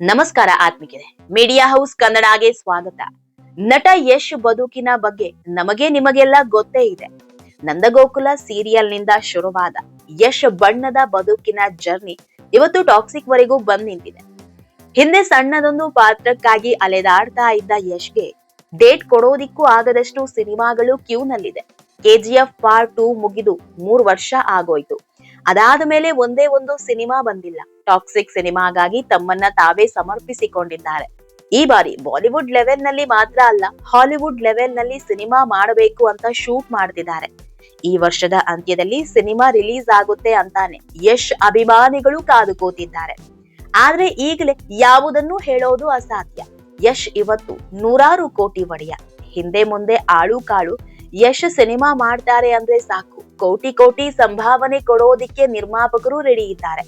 ನಮಸ್ಕಾರ ಆತ್ಮಿಕಿದೆ media house ಕನ್ನಡಗೆ ಸ್ವಾಗತ. ನಟ ಯಶ್ ಬದುಕಿನ ಬಗ್ಗೆ ನಮಗೆ ನಿಮಗೆಲ್ಲ ಗೊತ್ತೇ ಇದೆ. ನಂದಗೋಕುಲ ಸೀರಿಯಲ್ನಿಂದ ಶುರುವಾದ ಯಶ್ ಬಣ್ಣದ ಬದುಕಿನ ಜರ್ನಿ ಇವತ್ತು ಟಾಕ್ಸಿಕ್ ವರೆಗೂ ಬಂದ್ ನಿಂತಿದೆ. ಹಿಂದೆ ಸಣ್ಣದೊಂದು ಪಾತ್ರಕ್ಕಾಗಿ ಅಲೆದಾಡ್ತಾ ಇದ್ದ ಯಶ್ಗೆ ಡೇಟ್ ಕೊಡೋದಿಕ್ಕೂ ಆಗದಷ್ಟು ಸಿನಿಮಾಗಳು ಕ್ಯೂನಲ್ಲಿದೆ. ಕೆಜಿಎಫ್ ಪಾರ್ಟ್ ಟೂ ಮುಗಿದು ಮೂರು ವರ್ಷ ಆಗೋಯ್ತು. ಅದಾದ ಮೇಲೆ ಒಂದೇ ಒಂದು ಸಿನಿಮಾ ಬಂದಿಲ್ಲ. ಟಾಕ್ಸಿಕ್ ಸಿನಿಮಾಗಾಗಿ ತಮ್ಮನ್ನ ತಾವೇ ಸಮರ್ಪಿಸಿಕೊಂಡಿದ್ದಾರೆ. ಈ ಬಾರಿ ಬಾಲಿವುಡ್ ಲೆವೆಲ್ನಲ್ಲಿ ಮಾತ್ರ ಅಲ್ಲ ಹಾಲಿವುಡ್ ಲೆವೆಲ್ನಲ್ಲಿ ಸಿನಿಮಾ ಮಾಡಬೇಕು ಅಂತ ಶೂಟ್ ಮಾಡ್ತಿದ್ದಾರೆ. ಈ ವರ್ಷದ ಅಂತ್ಯದಲ್ಲಿ ಸಿನಿಮಾ ರಿಲೀಸ್ ಆಗುತ್ತೆ ಅಂತಾನೆ ಯಶ್ ಅಭಿಮಾನಿಗಳು ಕಾದು ಕೂತಿದ್ದಾರೆ ಆದ್ರೆ ಈಗಲೇ ಯಾವುದನ್ನು ಹೇಳೋದು ಅಸಾಧ್ಯ. ಯಶ್ ಇವತ್ತು ನೂರಾರು ಕೋಟಿ ಒಡೆಯ. ಹಿಂದೆ ಮುಂದೆ ಆಳು ಕಾಳು, ಯಶ್ ಸಿನಿಮಾ ಮಾಡ್ತಾರೆ ಅಂದ್ರೆ ಸಾಕು. ಕೋಟಿ ಕೋಟಿ ಸಂಭಾವನೆ ಕೊಡೋದಿಕ್ಕೆ ನಿರ್ಮಾಪಕರು ರೆಡಿ ಇದ್ದಾರೆ.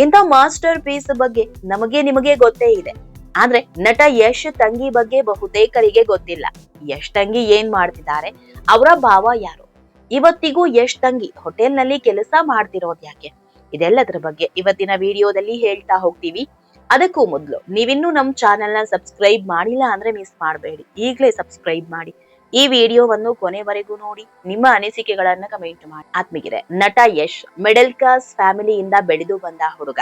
ಇಂಥ ಮಾಸ್ಟರ್ ಪೀಸ್ ಬಗ್ಗೆ ನಮಗೆ ನಿಮಗೆ ಗೊತ್ತೇ ಇದೆ. ಆದ್ರೆ ನಟ ಯಶ್ ತಂಗಿ ಬಗ್ಗೆ ಬಹುತೇಕರಿಗೆ ಗೊತ್ತಿಲ್ಲ. ಯಶ್ ತಂಗಿ ಏನ್ ಮಾಡ್ತಿದ್ದಾರೆ? ಅವರ ಭಾವ ಯಾರು? ಇವತ್ತಿಗೂ ಯಶ್ ತಂಗಿ ಹೋಟೆಲ್ನಲ್ಲಿ ಕೆಲಸ ಮಾಡ್ತಿರೋದು ಯಾಕೆ? ಇದೆಲ್ಲದರ ಬಗ್ಗೆ ಇವತ್ತಿನ ವಿಡಿಯೋದಲ್ಲಿ ಹೇಳ್ತಾ ಹೋಗ್ತೀವಿ. ಅದಕ್ಕೂ ಮೊದಲು ನೀವಿನ್ನೂ ನಮ್ಮ ಚಾನೆಲ್ನ ಸಬ್ಸ್ಕ್ರೈಬ್ ಮಾಡಿಲ್ಲ ಅಂದ್ರೆ ಮಿಸ್ ಮಾಡಬೇಡಿ. ಈಗಲೇ ಸಬ್ಸ್ಕ್ರೈಬ್ ಮಾಡಿ. ಈ ವಿಡಿಯೋವನ್ನು ಕೊನೆವರೆಗೂ ನೋಡಿ, ನಿಮ್ಮ ಅನಿಸಿಕೆಗಳನ್ನ ಕಮೆಂಟ್ ಮಾಡಿ. ಆತ್ಮಿಗಿರೆ ನಟ ಯಶ್ ಮಿಡಲ್ ಕ್ಲಾಸ್ ಫ್ಯಾಮಿಲಿಯಿಂದ ಬೆಳೆದು ಬಂದ ಹುಡುಗ.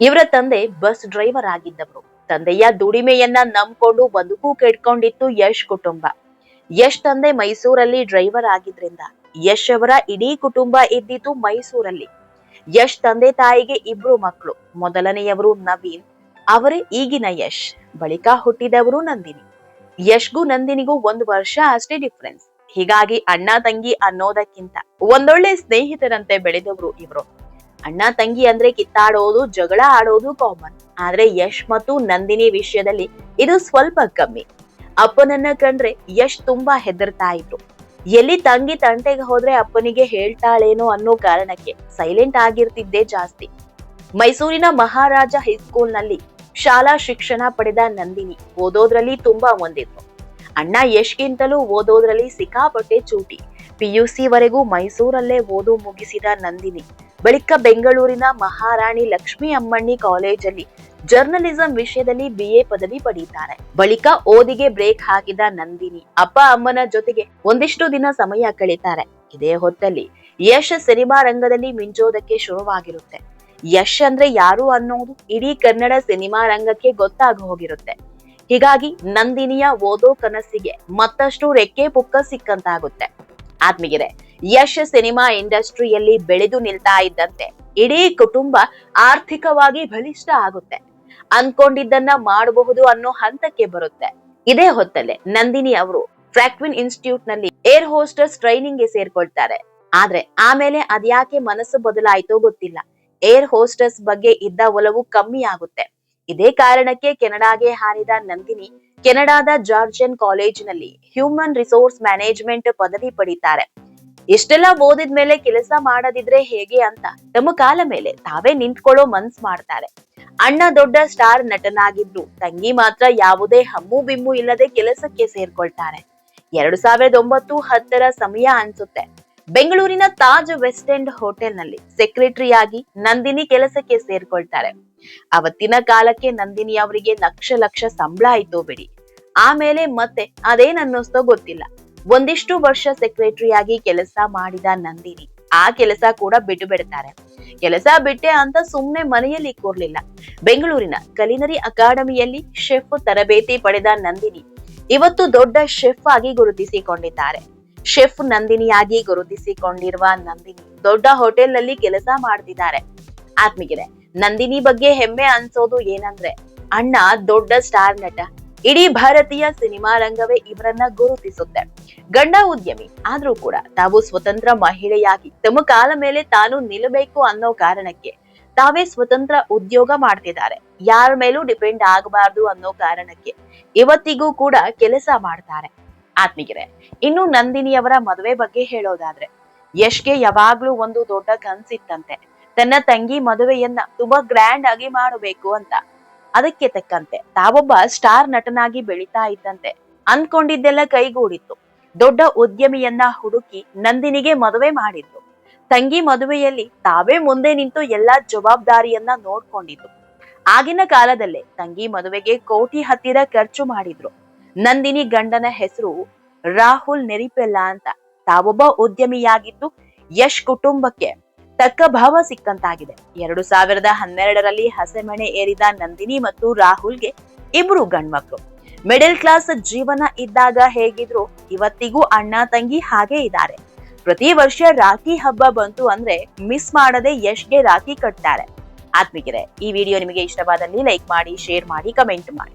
ಇವರ ತಂದೆ ಬಸ್ ಡ್ರೈವರ್ ಆಗಿದ್ದವರು. ತಂದೆಯ ದುಡಿಮೆಯನ್ನ ನಂಬಿಕೊಂಡು ಬದುಕು ಕೆಡ್ಕೊಂಡಿತ್ತು ಯಶ್ ಕುಟುಂಬ. ಯಶ್ ತಂದೆ ಮೈಸೂರಲ್ಲಿ ಡ್ರೈವರ್ ಆಗಿದ್ರಿಂದ, ಯಶ್ ಅವರ ಇಡೀ ಕುಟುಂಬ ಇದ್ದಿತ್ತು ಮೈಸೂರಲ್ಲಿ. ಯಶ್ ತಂದೆ ತಾಯಿಗೆ ಇಬ್ರು ಮಕ್ಕಳು ಮೊದಲನೆಯವರು ನವೀನ್, ಅವರೇ ಈಗಿನ ಯಶ್. ಬಳಿಕ ಹುಟ್ಟಿದವರು ನಂದಿನಿ. ಯಶ್ಗೂ ನಂದಿನಿಗೂ ಒಂದು ವರ್ಷ ಅಷ್ಟೇ ಡಿಫ್ರೆನ್ಸ್ ಹೀಗಾಗಿ ಅಣ್ಣ ತಂಗಿ ಅನ್ನೋದಕ್ಕಿಂತ ಒಂದೊಳ್ಳೆ ಸ್ನೇಹಿತರಂತೆ ಬೆಳೆದವರು ಇವರು. ಅಣ್ಣ ತಂಗಿ ಅಂದ್ರೆ ಕಿತ್ತಾಡೋದು, ಜಗಳ ಆಡೋದು ಕಾಮನ್ ಆದ್ರೆ ಯಶ್ ಮತ್ತು ನಂದಿನಿ ವಿಷಯದಲ್ಲಿ ಇದು ಸ್ವಲ್ಪ ಕಮ್ಮಿ. ಅಪ್ಪನನ್ನ ಕಂಡ್ರೆ ಯಶ್ ತುಂಬಾ ಹೆದರ್ತಾ ಇದ್ರು. ಎಲ್ಲಿ ತಂಗಿ ತಂಟೆಗೆ ಹೋದ್ರೆ ಅಪ್ಪನಿಗೆ ಹೇಳ್ತಾಳೇನೋ ಅನ್ನೋ ಕಾರಣಕ್ಕೆ ಸೈಲೆಂಟ್ ಆಗಿರ್ತಿದ್ದೆ ಜಾಸ್ತಿ. ಮೈಸೂರಿನ ಮಹಾರಾಜ ಹೈಸ್ಕೂಲ್ನಲ್ಲಿ ಶಾಲಾ ಶಿಕ್ಷಣ ಪಡೆದ ನಂದಿನಿ ಓದೋದ್ರಲ್ಲಿ ತುಂಬಾ ಮುಂದಿದ್ರು ಅಣ್ಣ ಯಶ್ಗಿಂತಲೂ ಓದೋದ್ರಲ್ಲಿ ಸಿಕ್ಕಾಪಟ್ಟೆ ಚೂಟಿ. ಪಿಯುಸಿ ವರೆಗೂ ಮೈಸೂರಲ್ಲೇ ಓದು ಮುಗಿಸಿದ ನಂದಿನಿ, ಬಳಿಕ ಬೆಂಗಳೂರಿನ ಮಹಾರಾಣಿ ಲಕ್ಷ್ಮೀ ಅಮ್ಮಣ್ಣಿ ಕಾಲೇಜಲ್ಲಿ ಜರ್ನಲಿಸಂ ವಿಷಯದಲ್ಲಿ ಎ ಪದವಿ ಪಡೆಯುತ್ತಾರೆ ಬಳಿಕ ಓದಿಗೆ ಬ್ರೇಕ್ ಹಾಕಿದ ನಂದಿನಿ ಅಪ್ಪ ಅಮ್ಮನ ಜೊತೆಗೆ ಒಂದಿಷ್ಟು ದಿನ ಸಮಯ ಕಳೀತಾರೆ. ಇದೇ ಹೊತ್ತಲ್ಲಿ ಯಶ್ ಸಿನಿಮಾ ರಂಗದಲ್ಲಿ ಮಿಂಚೋದಕ್ಕೆ ಶುರುವಾಗಿರುತ್ತೆ. ಯಶ್ ಅಂದ್ರೆ ಯಾರು ಅನ್ನೋದು ಇಡೀ ಕನ್ನಡ ಸಿನಿಮಾ ರಂಗಕ್ಕೆ ಗೊತ್ತಾಗ ಹೋಗಿರುತ್ತೆ. ಹೀಗಾಗಿ ನಂದಿನಿಯ ಓದೋ ಕನಸಿಗೆ ಮತ್ತಷ್ಟು ರೆಕ್ಕೆ ಪುಕ್ಕ ಸಿಕ್ಕಂತಾಗುತ್ತೆ. ಆತ್ಮೀಗೆರೆ ಯಶ್ ಸಿನಿಮಾ ಇಂಡಸ್ಟ್ರಿಯಲ್ಲಿ ಬೆಳೆದು ನಿಲ್ತಾ ಇದ್ದಂತೆ ಇಡೀ ಕುಟುಂಬ ಆರ್ಥಿಕವಾಗಿ ಬಲಿಷ್ಠ ಆಗುತ್ತೆ. ಅನ್ಕೊಂಡಿದ್ದನ್ನ ಮಾಡಬಹುದು ಅನ್ನೋ ಹಂತಕ್ಕೆ ಬರುತ್ತೆ. ಇದೇ ಹೊತ್ತಲ್ಲೇ ನಂದಿನಿ ಅವರು ಫ್ರಾಕ್ವಿನ್ ಇನ್ಸ್ಟಿಟ್ಯೂಟ್ನಲ್ಲಿ ಏರ್ ಹೋಸ್ಟರ್ಸ್ ಟ್ರೈನಿಂಗ್ಗೆ ಸೇರ್ಕೊಳ್ತಾರೆ. ಆದ್ರೆ ಆಮೇಲೆ ಅದ್ಯಾಕೆ ಮನಸ್ಸು ಬದಲಾಯ್ತೋ ಗೊತ್ತಿಲ್ಲ. ಏರ್ ಹೋಸ್ಟಸ್ ಬಗ್ಗೆ ಇದ್ದ ಒಲವು ಕಮ್ಮಿ ಆಗುತ್ತೆ. ಇದೇ ಕಾರಣಕ್ಕೆ ಕೆನಡಾಗೆ ಹಾರಿದ ನಂದಿನಿ ಕೆನಡಾದ ಜಾರ್ಜಿಯನ್ ಕಾಲೇಜಿನಲ್ಲಿ ಹ್ಯೂಮನ್ ರಿಸೋರ್ಸ್ ಮ್ಯಾನೇಜ್ಮೆಂಟ್ ಪದವಿ ಪಡೀತಾರೆ. ಇಷ್ಟೆಲ್ಲ ಓದಿದ ಮೇಲೆ ಕೆಲಸ ಮಾಡದಿದ್ರೆ ಹೇಗೆ ಅಂತ ತಮ್ಮ ಕಾಲ ಮೇಲೆ ತಾವೇ ನಿಂತ್ಕೊಳ್ಳೋ ಮನ್ಸ್ ಮಾಡ್ತಾರೆ. ಅಣ್ಣ ದೊಡ್ಡ ಸ್ಟಾರ್ ನಟನಾಗಿದ್ರು ತಂಗಿ ಮಾತ್ರ ಯಾವುದೇ ಹಮ್ಮು ಬಿಮ್ಮು ಇಲ್ಲದೆ ಕೆಲಸಕ್ಕೆ ಸೇರ್ಕೊಳ್ತಾರೆ. ಎರಡು ಸಾವಿರದ ಒಂಬತ್ತು ಹತ್ತರ ಸಮಯ ಅನ್ಸುತ್ತೆ. ಬೆಂಗಳೂರಿನ ತಾಜ್ ವೆಸ್ಟ್ ಎಂಡ್ ಹೋಟೆಲ್ನಲ್ಲಿ ಸೆಕ್ರೆಟರಿ ಆಗಿ ನಂದಿನಿ ಕೆಲಸಕ್ಕೆ ಸೇರ್ಕೊಳ್ತಾರೆ. ಅವತ್ತಿನ ಕಾಲಕ್ಕೆ ನಂದಿನಿ ಅವರಿಗೆ ಲಕ್ಷ ಲಕ್ಷ ಸಂಬಳ ಆಯ್ತೋ ಬಿಡಿ. ಆಮೇಲೆ ಮತ್ತೆ ಅದೇನ್ ಅನ್ನಿಸ್ತೋ ಗೊತ್ತಿಲ್ಲ. ಒಂದಿಷ್ಟು ವರ್ಷ ಸೆಕ್ರೆಟರಿ ಆಗಿ ಕೆಲಸ ಮಾಡಿದ ನಂದಿನಿ ಆ ಕೆಲಸ ಕೂಡ ಬಿಟ್ಟು ಬಿಡ್ತಾರೆ. ಕೆಲಸ ಬಿಟ್ಟೆ ಅಂತ ಸುಮ್ನೆ ಮನೆಯಲ್ಲಿ ಕೂರ್ಲಿಲ್ಲ. ಬೆಂಗಳೂರಿನ ಕಲಿನರಿ ಅಕಾಡೆಮಿಯಲ್ಲಿ ಶೆಫ್ ತರಬೇತಿ ಪಡೆದ ನಂದಿನಿ ಇವತ್ತು ದೊಡ್ಡ ಶೆಫ್ ಆಗಿ ಗುರುತಿಸಿಕೊಂಡಿದ್ದಾರೆ. ಶೆಫ್ ನಂದಿನಿಯಾಗಿ ಗುರುತಿಸಿಕೊಂಡಿರುವ ನಂದಿನಿ ದೊಡ್ಡ ಹೋಟೆಲ್ನಲ್ಲಿ ಕೆಲಸ ಮಾಡ್ತಿದ್ದಾರೆ. ಆತ್ಮಿಗೆರೆ ನಂದಿನಿ ಬಗ್ಗೆ ಹೆಮ್ಮೆ ಅನ್ಸೋದು ಏನಂದ್ರೆ, ಅಣ್ಣ ದೊಡ್ಡ ಸ್ಟಾರ್ ನಟ, ಇಡೀ ಭಾರತೀಯ ಸಿನಿಮಾ ರಂಗವೇ ಇವರನ್ನ ಗುರುತಿಸುತ್ತೆ. ಗಂಡ ಉದ್ಯಮಿ, ಆದ್ರೂ ಕೂಡ ತಾವು ಸ್ವತಂತ್ರ ಮಹಿಳೆಯಾಗಿ ತಮ್ಮ ಕಾಲ ಮೇಲೆ ತಾನು ನಿಲ್ಲಬೇಕು ಅನ್ನೋ ಕಾರಣಕ್ಕೆ ತಾವೇ ಸ್ವತಂತ್ರ ಉದ್ಯೋಗ ಮಾಡ್ತಿದ್ದಾರೆ. ಯಾರ ಮೇಲೂ ಡಿಪೆಂಡ್ ಆಗಬಾರ್ದು ಅನ್ನೋ ಕಾರಣಕ್ಕೆ ಇವತ್ತಿಗೂ ಕೂಡ ಕೆಲಸ ಮಾಡ್ತಾರೆ. ಆತ್ಮಿಗೆರೆ ಇನ್ನು ನಂದಿನಿಯವರ ಮದುವೆ ಬಗ್ಗೆ ಹೇಳೋದಾದ್ರೆ, ಯಶ್ಗೆ ಯಾವಾಗ್ಲೂ ಒಂದು ದೊಡ್ಡ ಕನ್ಸಿತ್ತಂತೆ ತನ್ನ ತಂಗಿ ಮದುವೆಯನ್ನ ತುಂಬಾ ಗ್ರ್ಯಾಂಡ್ ಆಗಿ ಮಾಡಬೇಕು ಅಂತ. ಅದಕ್ಕೆ ತಕ್ಕಂತೆ, ತಾವೊಬ್ಬ ಸ್ಟಾರ್ ನಟನಾಗಿ ಬೆಳಿತಾ ಇದ್ದಂತೆ ಅನ್ಕೊಂಡಿದ್ದೆಲ್ಲ ಕೈಗೂಡಿತ್ತು. ದೊಡ್ಡ ಉದ್ಯಮಿಯನ್ನ ಹುಡುಕಿ ನಂದಿನಿಗೆ ಮದುವೆ ಮಾಡಿದ್ರು ತಂಗಿ ಮದುವೆಯಲ್ಲಿ ತಾವೇ ಮುಂದೆ ನಿಂತು ಎಲ್ಲಾ ಜವಾಬ್ದಾರಿಯನ್ನ ನೋಡ್ಕೊಂಡಿದ್ದು. ಆಗಿನ ಕಾಲದಲ್ಲೇ ತಂಗಿ ಮದುವೆಗೆ ಕೋಟಿ ಹತ್ತಿರ ಖರ್ಚು ಮಾಡಿದ್ರು. ನಂದಿನಿ ಗಂಡನ ಹೆಸರು ರಾಹುಲ್ ನೆರಿಪೆಲ್ಲ ಅಂತ. ತಾವೊಬ್ಬ ಉದ್ಯಮಿಯಾಗಿದ್ದು ಯಶ್ ಕುಟುಂಬಕ್ಕೆ ತಕ್ಕ ಭಾವ ಸಿಕ್ಕಂತಾಗಿದೆ. ಎರಡು ಸಾವಿರದ ಹನ್ನೆರಡರಲ್ಲಿ ಹಸೆಮಣೆ ಏರಿದ ನಂದಿನಿ ಮತ್ತು ರಾಹುಲ್ಗೆ ಇಬ್ರು ಗಂಡ್ಮಕ್ಳು. ಮಿಡಲ್ ಕ್ಲಾಸ್ ಜೀವನ ಇದ್ದಾಗ ಹೇಗಿದ್ರು ಇವತ್ತಿಗೂ ಅಣ್ಣ ತಂಗಿ ಹಾಗೆ ಇದ್ದಾರೆ. ಪ್ರತಿ ವರ್ಷ ರಾಖಿ ಹಬ್ಬ ಬಂತು ಅಂದ್ರೆ ಮಿಸ್ ಮಾಡದೆ ಯಶ್ಗೆ ರಾಖಿ ಕಟ್ತಾರೆ. ಆತ್ಮಿಕರೆ, ಈ ವಿಡಿಯೋ ನಿಮಗೆ ಇಷ್ಟವಾದಲ್ಲಿ ಲೈಕ್ ಮಾಡಿ, ಶೇರ್ ಮಾಡಿ, ಕಮೆಂಟ್ ಮಾಡಿ.